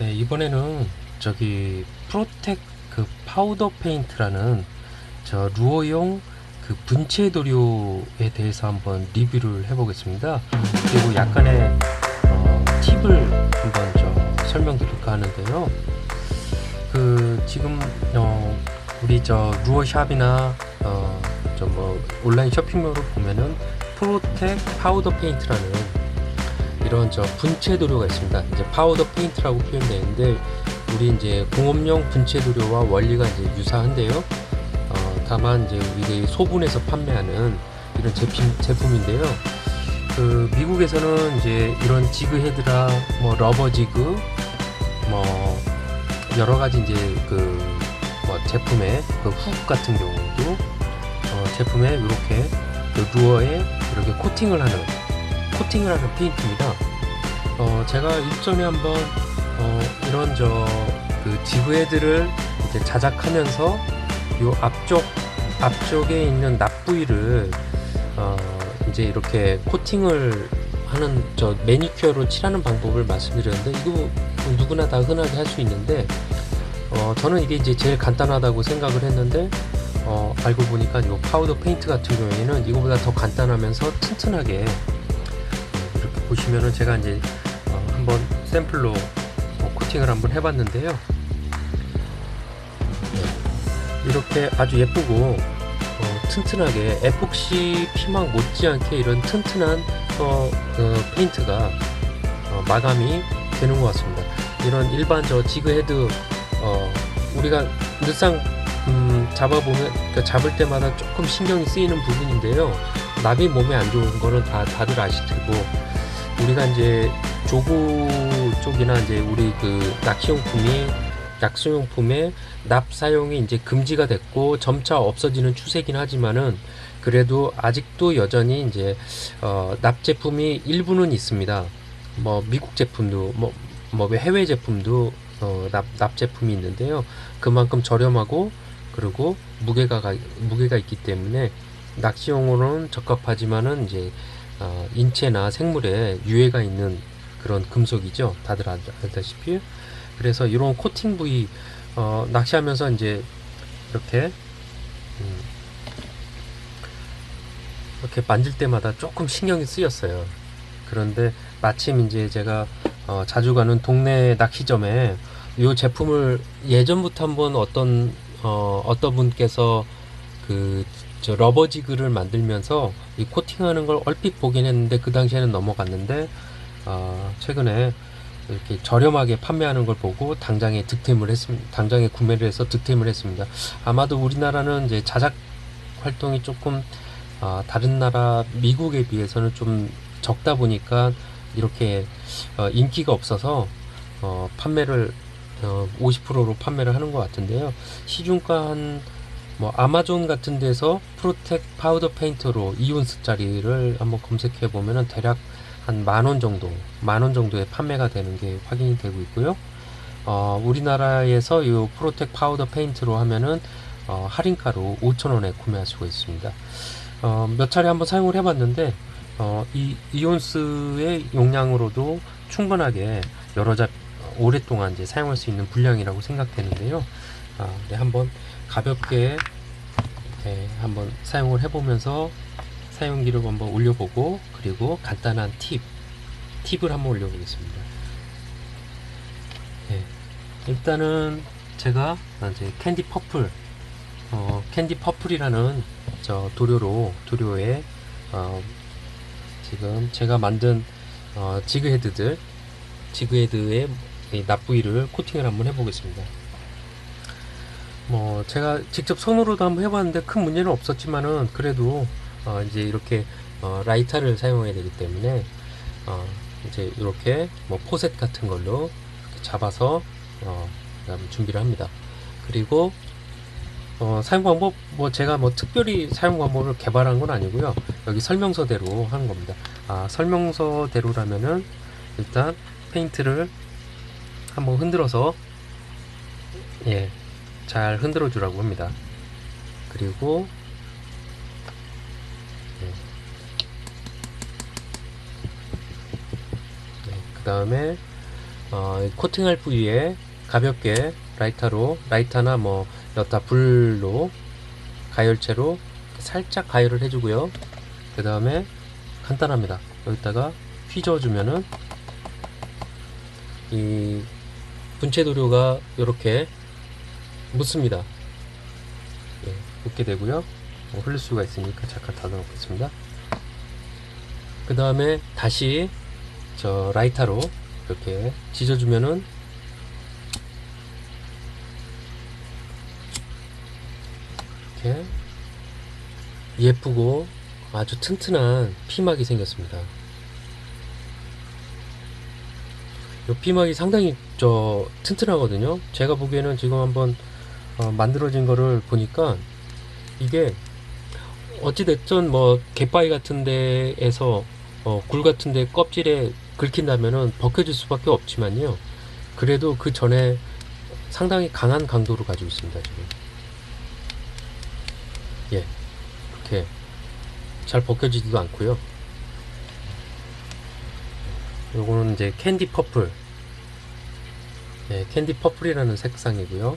네, 이번에는 저기 프로텍 그 파우더 페인트라는 저 루어용 그 분체 도료에 대해서 한번 리뷰를 해보겠습니다. 그리고 약간의 어, 팁을 한번 저 설명드릴까 하는데요. 그 지금 어, 우리 저 루어샵이나 어, 저 뭐 온라인 쇼핑몰을 보면은 프로텍 파우더 페인트라는 이런 저 분체 도료가 있습니다. 이제 파우더 페인트라고 표현되는데 우리 이제 공업용 분체 도료와 원리가 이제 유사한데요. 어, 다만 이제 우리 소분해서 판매하는 이런 제품 제품인데요. 그 미국에서는 이제 이런 지그 헤드라 뭐 러버 지그 뭐 여러 가지 이제 그 뭐 제품의 그훅 같은 경우도 어, 제품에 이렇게 그 루어에 이렇게 코팅을 하는 코팅을 하는 페인트입니다. 어, 제가 일전에 한번 어, 이런 저 그 지그헤드를 이제 자작하면서 요 앞쪽 앞쪽에 있는 납 부위를 어, 이제 이렇게 코팅을 하는 저 매니큐어로 칠하는 방법을 말씀드렸는데 이거 뭐 누구나 다 흔하게 할 수 있는데 어, 저는 이게 이제 제일 간단하다고 생각을 했는데 어, 알고 보니까 이 파우더 페인트 같은 경우에는 이거보다 더 간단하면서 튼튼하게 보시면은 제가 이제 어, 한번 샘플로 어, 코팅을 한번 해봤는데요. 네. 이렇게 아주 예쁘고 어, 튼튼하게 에폭시 피망 못지않게 이런 튼튼한 어, 그 페인트가 어, 마감이 되는 것 같습니다. 이런 일반 저 지그 헤드 어, 우리가 늘상 음, 잡아보면 그러니까 잡을 때마다 조금 신경이 쓰이는 부분인데요. 납이 몸에 안 좋은 거는 다 다들 아실 테고 우리가 이제 조구 쪽이나 이제 우리 그 낚시용품이 약수용품의 납 사용이 이제 금지가 됐고 점차 없어지는 추세긴 하지만은 그래도 아직도 여전히 이제 어, 납 제품이 일부는 있습니다. 뭐 미국 제품도 뭐, 뭐 해외 제품도 어, 납, 납 제품이 있는데요. 그만큼 저렴하고 그리고 무게가 가- 무게가 있기 때문에 낚시용으로는 적합하지만은 이제 어, 인체나 생물에 유해가 있는 그런 금속이죠. 다들 알- 알다시피 그래서 이런 코팅 부위 어, 낚시하면서 이제 이렇게 음, 이렇게 만질 때마다 조금 신경이 쓰였어요. 그런데 마침 이제 제가 어, 자주 가는 동네 낚시점에 이 제품을 예전부터 한번 어떤 어, 어떤 분께서 그 저 러버 지그를 만들면서 이 코팅하는 걸 얼핏 보긴 했는데 그 당시에는 넘어갔는데 어, 최근에 이렇게 저렴하게 판매하는 걸 보고 당장에 득템을 했습니다. 당장에 구매를 해서 득템을 했습니다. 아마도 우리나라는 이제 자작 활동이 조금 아, 다른 나라 미국에 비해서는 좀 적다 보니까 이렇게 어, 인기가 없어서 어, 판매를 어, 50%로 판매를 하는 것 같은데요. 시중가 한 뭐 아마존 같은 데서 프로텍 파우더 페인트로 2온스짜리를 한번 검색해 보면은 대략 한 만 원 정도, 만 원 정도에 판매가 되는 게 확인이 되고 있고요. 어, 우리나라에서 이 프로텍 파우더 페인트로 하면은 어, 할인가로 5,000원에 구매할 수가 있습니다. 어, 몇 차례 한번 사용을 해봤는데 어, 이 이온스의 용량으로도 충분하게 여러 자 오랫동안 이제 사용할 수 있는 분량이라고 생각되는데요. 아, 네, 한번 가볍게 네, 한번 사용을 해보면서 사용기를 한번 올려보고 그리고 간단한 팁 팁을 한번 올려보겠습니다. 네, 일단은 제가 이제 캔디 퍼플 어, 캔디 퍼플이라는 저 도료로 도료에 어, 지금 제가 만든 어, 지그헤드들 지그헤드의 이 납부위를 코팅을 한번 해보겠습니다. 뭐 제가 직접 손으로도 한번 해봤는데 큰 문제는 없었지만은 그래도 어, 이제 이렇게 어, 라이터를 사용해야 되기 때문에 어, 이제 이렇게 뭐 포셋 같은 걸로 잡아서 어, 준비를 합니다. 그리고 어, 사용 방법 뭐 제가 뭐 특별히 사용 방법을 개발한 건 아니고요. 여기 설명서대로 하는 겁니다. 아 설명서대로라면은 일단 페인트를 한번 흔들어서 예 잘 흔들어 주라고 합니다. 그리고 그 다음에 어, 코팅할 부위에 가볍게 라이터로 라이터나 뭐 여타 불로 가열체로 살짝 가열을 해주고요. 그 다음에 간단합니다. 여기다가 휘저어주면은 이 분체 도료가 이렇게 묻습니다. 예, 묻게 되고요. 뭐 흘릴 수가 있으니까 잠깐 닫아놓겠습니다. 그 다음에 다시 저 라이터로 이렇게 지져주면은 이렇게 예쁘고 아주 튼튼한 피막이 생겼습니다. 이 피막이 상당히 저 튼튼하거든요. 제가 보기에는 지금 한번 어, 만들어진 거를 보니까 이게 어찌됐든 뭐 갯바위 같은 데에서 어, 굴 같은 데 껍질에 긁힌다면은 벗겨질 수밖에 없지만요. 그래도 그 전에 상당히 강한 강도를 가지고 있습니다, 지금. 예. 이렇게 잘 벗겨지지도 않고요. 요거는 이제 캔디 퍼플. 예, 캔디 퍼플이라는 색상이고요.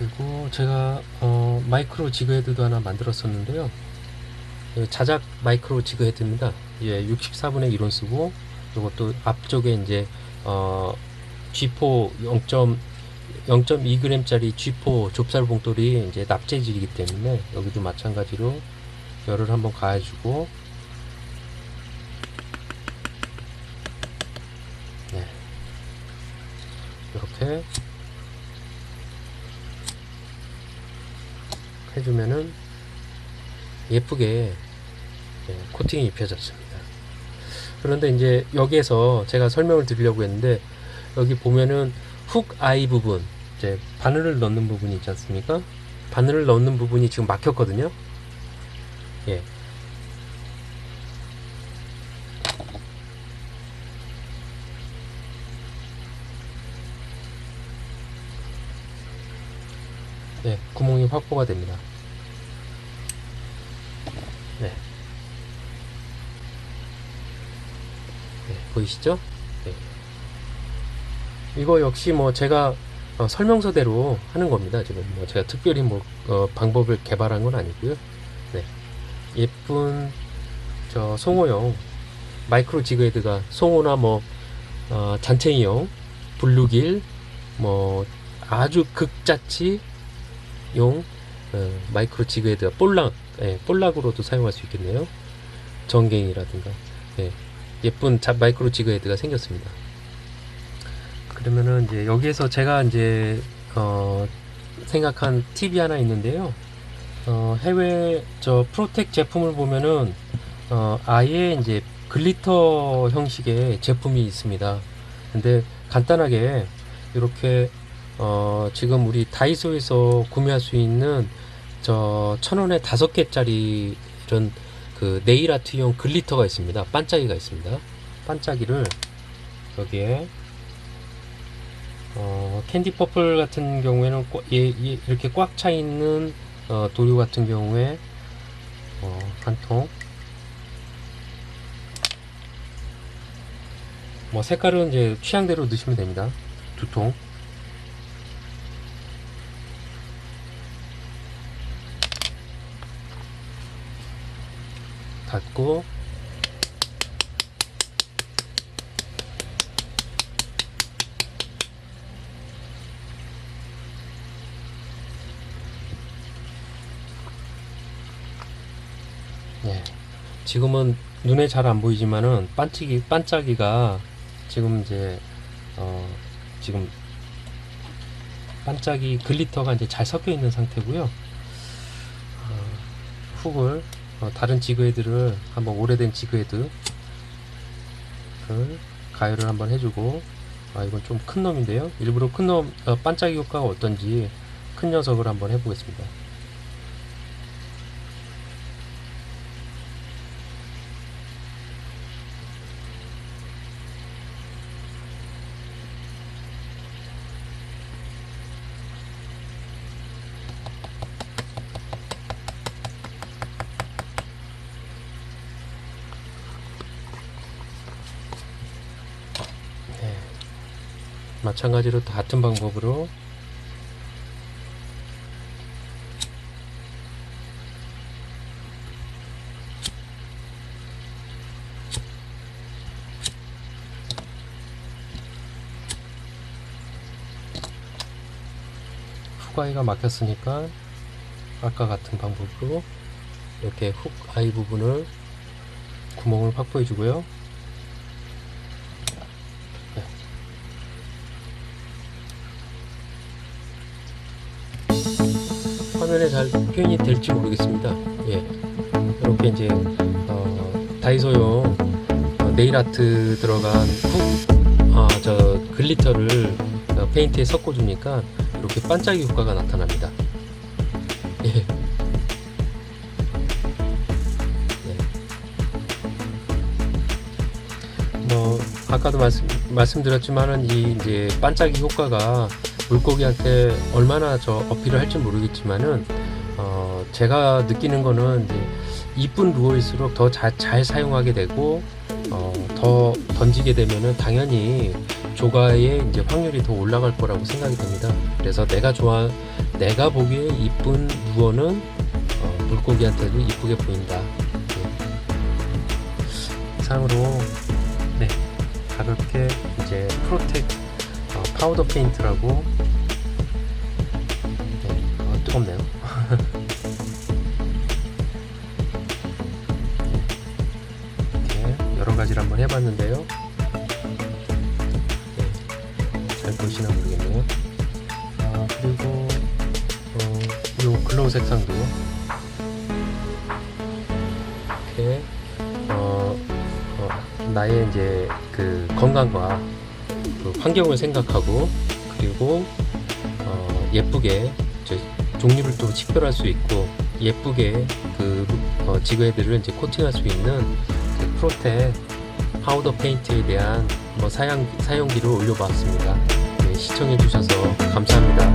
그리고 제가 어, 마이크로 지그헤드도 하나 만들었었는데요. 예, 자작 마이크로 지그헤드입니다. 예, 64분의 1원 쓰고 이것도 앞쪽에 이제 어, G4 0.2g짜리 G4 좁쌀 봉돌이 이제 납재질이기 때문에 여기도 마찬가지로 열을 한번 가해주고 네. 이렇게 해주면은 예쁘게 예, 코팅이 입혀졌습니다. 그런데 이제 여기에서 제가 설명을 드리려고 했는데 여기 보면은 훅 아이 부분 이제 바늘을 넣는 부분이 있지 않습니까? 바늘을 넣는 부분이 지금 막혔거든요. 예. 네, 구멍이 확보가 됩니다. 네. 네, 보이시죠? 네. 이거 역시 뭐 제가 어, 설명서대로 하는 겁니다. 지금 뭐 제가 특별히 뭐 어, 방법을 개발한 건 아니고요. 네. 예쁜 저 송호용 마이크로 지그헤드가 송호나 뭐 어, 잔챙이용 블루길 뭐 아주 극자치 용 어, 마이크로 지그헤드가 볼락 예, 볼락으로도 사용할 수 있겠네요. 전갱이라든가 예, 예쁜 자, 마이크로 지그헤드가 생겼습니다. 그러면은 이제 여기에서 제가 이제 어, 생각한 팁이 하나 있는데요. 어, 해외 저 프로텍 제품을 보면은 어, 아예 이제 글리터 형식의 제품이 있습니다. 근데 간단하게 이렇게 어, 지금 우리 다이소에서 구매할 수 있는 저 천원에 다섯 개짜리 이런 그 네일 아트용 글리터가 있습니다. 반짝이가 있습니다. 반짝이를 여기에 어, 캔디 퍼플 같은 경우에는 꽉- 예, 예, 이렇게 꽉 차 있는 어, 도료 같은 경우에 어, 한 통. 뭐 색깔은 이제 취향대로 넣으시면 됩니다. 두 통. 닫고 네. 지금은 눈에 잘 안 보이지만은 반짝이 반짝이가 지금 이제 어 지금 반짝이 글리터가 이제 잘 섞여 있는 상태고요. 어, 훅을 어, 다른 지그헤드를 한번 오래된 지그헤드를 가열을 한번 해주고 아 이건 좀 큰 놈인데요. 일부러 큰놈 어, 반짝이 효과가 어떤지 큰 녀석을 한번 해보겠습니다. 마찬가지로 다 같은 방법으로 훅아이가 막혔으니까 아까 같은 방법으로 이렇게 훅 아이 부분을 구멍을 확보해 주고요. 화면에 잘 표현이 될지 모르겠습니다. 예. 이렇게 이제 어, 다이소용 어, 네일 아트 들어간 훅, 아, 저 글리터를 어, 페인트에 섞어 주니까 이렇게 반짝이 효과가 나타납니다. 예. 네. 뭐 아까도 말씀 말씀드렸지만은 이 이제 반짝이 효과가 물고기한테 얼마나 저 어필을 할지 모르겠지만은 어 제가 느끼는 거는 이쁜 루어일수록 더잘잘 사용하게 되고 어 더 던지게 되면은 당연히 조가의 이제 확률이 더 올라갈 거라고 생각이 됩니다. 그래서 내가 좋아 내가 보기에 이쁜 루어는 어, 물고기한테도 이쁘게 보인다. 네. 이상으로 네 가볍게 이제 프로텍 어, 파우더 페인트라고 네, 어, 뜨겁네요. 이렇게 여러 가지를 한번 해봤는데요. 네, 잘 보이시나 모르겠네요. 아, 그리고 어, 요 글로우 색상도 이렇게 어, 어, 나의 이제 그 건강과 그 환경을 생각하고 그리고 어, 예쁘게 저 종류를 또 식별할 수 있고 예쁘게 그 어, 지그헤드를 이제 코팅할 수 있는 그 프로텍 파우더 페인트에 대한 뭐 사용, 사용기를 올려봤습니다. 네, 시청해 주셔서 감사합니다.